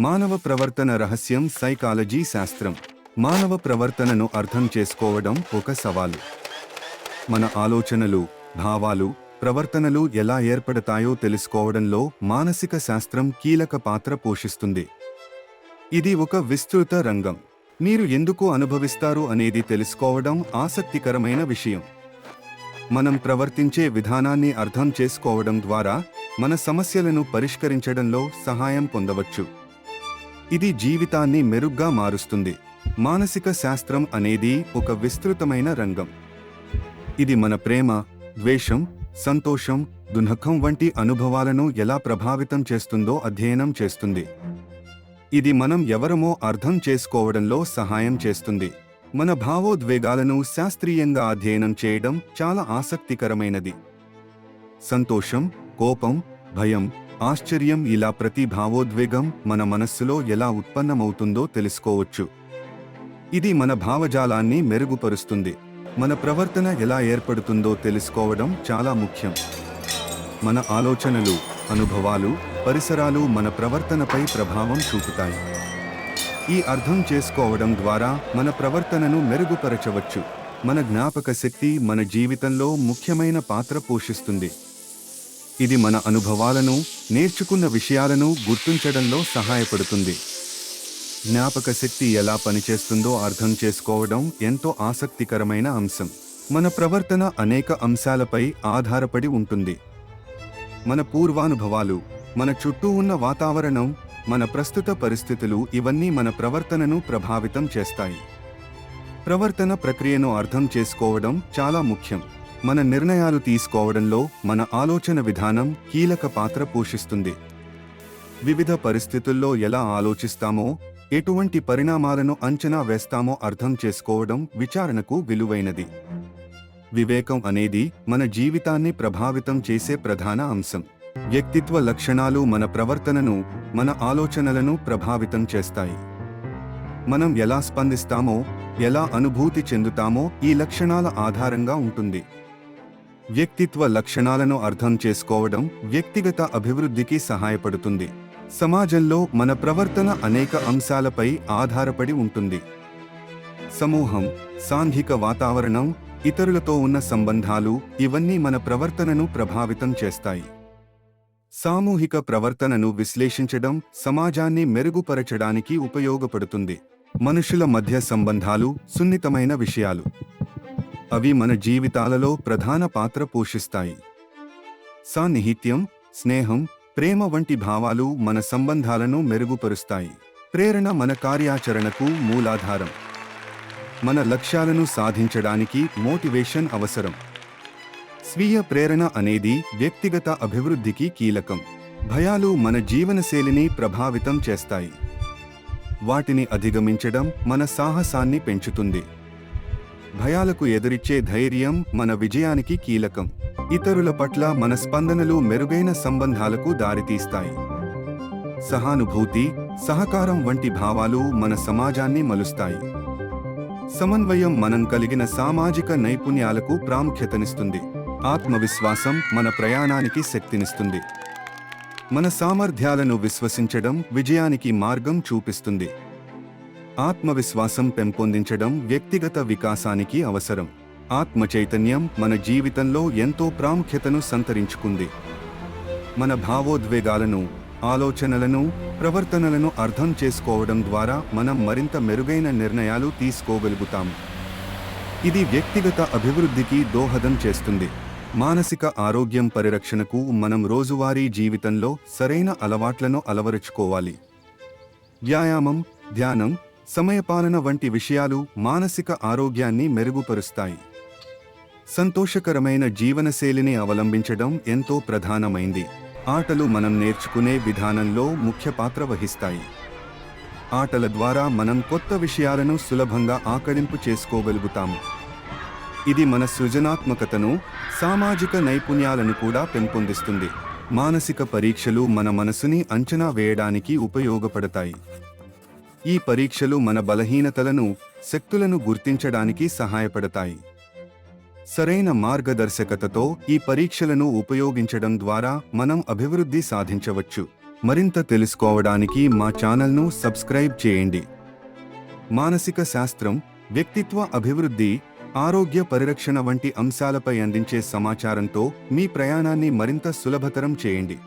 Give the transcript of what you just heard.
మానవ ప్రవర్తన రహస్యం సైకాలజీ శాస్త్రం. మానవ ప్రవర్తనను అర్థం చేసుకోవడం ఒక సవాలు. మన ఆలోచనలు భావాలు ప్రవర్తనలు ఎలా ఏర్పడతాయో తెలుసుకోవడంలో మానసిక శాస్త్రం కీలక పాత్ర పోషిస్తుంది. ఇది ఒక విస్తృత రంగం. మీరు ఎందుకు అనుభవిస్తారు అనేది తెలుసుకోవడం ఆసక్తికరమైన విషయం. మనం ప్రవర్తించే విధానాన్ని అర్థం చేసుకోవడం ద్వారా మన సమస్యలను పరిష్కరించడంలో సహాయం పొందవచ్చు. ఇది జీవితాన్ని మెరుగ్గా మారుస్తుంది. మానసిక శాస్త్రం అనేది ఒక విస్తృతమైన రంగం. ఇది మన ప్రేమ ద్వేషం సంతోషం దుఃఖం వంటి అనుభవాలను ఎలా ప్రభావితం చేస్తుందో అధ్యయనం చేస్తుంది. ఇది మనం ఎవరమో అర్థం చేసుకోవడంలో సహాయం చేస్తుంది. మన భావోద్వేగాలను శాస్త్రీయంగా అధ్యయనం చేయడం చాలా ఆసక్తికరమైనది. సంతోషం కోపం భయం ఆశ్చర్యం ఇలా ప్రతి భావోద్వేగం మన మనస్సులో ఎలా ఉత్పన్నమవుతుందో తెలుసుకోవచ్చు. ఇది మన భావజాలాన్ని మెరుగుపరుస్తుంది. మన ప్రవర్తన ఎలా ఏర్పడుతుందో తెలుసుకోవడం చాలా ముఖ్యం. మన ఆలోచనలు అనుభవాలు పరిసరాలు మన ప్రవర్తనపై ప్రభావం చూపుతాయి. ఈ అర్థం చేసుకోవడం ద్వారా మన ప్రవర్తనను మెరుగుపరచవచ్చు. మన జ్ఞాపక శక్తి మన జీవితంలో ముఖ్యమైన పాత్ర పోషిస్తుంది. ఇది మన అనుభవాలను నేర్చుకున్న విషయాలను గుర్తించడంలో సహాయపడుతుంది. జ్ఞాపక శక్తి ఎలా పనిచేస్తుందో అర్థం చేసుకోవడం ఎంతో ఆసక్తికరమైన అంశం. మన ప్రవర్తన అనేక అంశాలపై ఆధారపడి ఉంటుంది. మన పూర్వానుభవాలు మన చుట్టూ ఉన్న వాతావరణం మన ప్రస్తుత పరిస్థితులు ఇవన్నీ మన ప్రవర్తనను ప్రభావితం చేస్తాయి. ప్రవర్తన ప్రక్రియను అర్థం చేసుకోవడం చాలా ముఖ్యం. మన నిర్ణయాలు తీసుకోవడంలో మన ఆలోచన విధానం కీలక పాత్ర పోషిస్తుంది. వివిధ పరిస్థితుల్లో ఎలా ఆలోచిస్తామో ఎటువంటి పరిణామాలను అంచనా వేస్తామో అర్థం చేసుకోవడం విచారణకు విలువైనది. వివేకం అనేది మన జీవితాన్ని ప్రభావితం చేసే ప్రధాన అంశం. వ్యక్తిత్వ లక్షణాలు మన ప్రవర్తనను మన ఆలోచనలను ప్రభావితం చేస్తాయి. మనం ఎలా స్పందిస్తామో ఎలా అనుభూతి చెందుతామో ఈ లక్షణాల ఆధారంగా ఉంటుంది. వ్యక్తిత్వ లక్షణాలను అర్థం చేసుకోవడం వ్యక్తిగత అభివృద్ధికి సహాయపడుతుంది. సమాజంలో మన ప్రవర్తన అనేక అంశాలపై ఆధారపడి ఉంటుంది. సమూహం సాంఘిక వాతావరణం ఇతరులతో ఉన్న సంబంధాలు ఇవన్నీ మన ప్రవర్తనను ప్రభావితం చేస్తాయి. సామూహిక ప్రవర్తనను విశ్లేషించడం సమాజాన్ని మెరుగుపరచడానికి ఉపయోగపడుతుంది. మనుషుల మధ్య సంబంధాలు సున్నితమైన విషయాలు. అవి మన జీవితాలలో ప్రధాన పాత్ర పోషిస్తాయి. సాన్నిహిత్యం స్నేహం ప్రేమ వంటి భావాలు మన సంబంధాలను మెరుగుపరుస్తాయి. ప్రేరణ మన కార్యాచరణకు మూలాధారం. మన లక్ష్యాలను సాధించడానికి మోటివేషన్ అవసరం. స్వీయ ప్రేరణ అనేది వ్యక్తిగత అభివృద్ధికి కీలకం. భయాలు మన జీవనశైలిని ప్రభావితం చేస్తాయి. వాటిని అధిగమించడం మన సాహసాన్ని పెంచుతుంది. భయాలకు ఎదురిచ్చే ధైర్యం మన విజయానికి కీలకం. ఇతరుల పట్ల మన స్పందనలు మెరుగైన సంబంధాలకు దారితీస్తాయి. సహానుభూతి సహకారం వంటి భావాలు మన సమాజాన్ని మలుస్తాయి. సమన్వయం మనం కలిగిన సామాజిక నైపుణ్యాలకు ప్రాముఖ్యతనిస్తుంది. ఆత్మవిశ్వాసం మన ప్రయాణానికి శక్తినిస్తుంది. మన సామర్థ్యాలను విశ్వసించడం విజయానికి మార్గం చూపిస్తుంది. ఆత్మవిశ్వాసం పెంపొందించడం వ్యక్తిగత వికాసానికి అవసరం. ఆత్మ చైతన్యం మన జీవితంలో ఎంతో ప్రాముఖ్యతను సంతరించుకుంది. మన భావోద్వేగాలను ఆలోచనలను ప్రవర్తనలను అర్థం చేసుకోవడం ద్వారా మనం మరింత మెరుగైన నిర్ణయాలు తీసుకోగలుగుతాం. ఇది వ్యక్తిగత అభివృద్ధికి దోహదం చేస్తుంది. మానసిక ఆరోగ్యం పరిరక్షణకు మనం రోజువారీ జీవితంలో సరైన అలవాట్లను అలవరుచుకోవాలి. వ్యాయామం ధ్యానం సమయపాలన వంటి విషయాలు మానసిక ఆరోగ్యాన్ని మెరుగుపరుస్తాయి. సంతోషకరమైన జీవనశైలిని అవలంబించడం ఎంతో ప్రధానమైంది. ఆటలు మనం నేర్చుకునే విధానంలో ముఖ్య పాత్ర వహిస్తాయి. ఆటల ద్వారా మనం కొత్త విషయాలను సులభంగా ఆకలింపు చేసుకోగలుగుతాము. ఇది మన సృజనాత్మకతను సామాజిక నైపుణ్యాలను కూడా పెంపొందిస్తుంది. మానసిక పరీక్షలు మన మనసుని అంచనా వేయడానికి ఉపయోగపడతాయి. ఈ పరీక్షలు మన బలహీనతలను శక్తులను గుర్తించడానికి సహాయపడతాయి. సరైన మార్గదర్శకతతో ఈ పరీక్షలను ఉపయోగించడం ద్వారా మనం అభివృద్ధి సాధించవచ్చు. మరింత తెలుసుకోవడానికి మా ఛానల్ను సబ్స్క్రైబ్ చేయండి. మానసిక శాస్త్రం వ్యక్తిత్వ అభివృద్ధి ఆరోగ్య పరిరక్షణ వంటి అంశాలపై అందించే సమాచారంతో మీ ప్రయాణాన్ని మరింత సులభతరం చేయండి.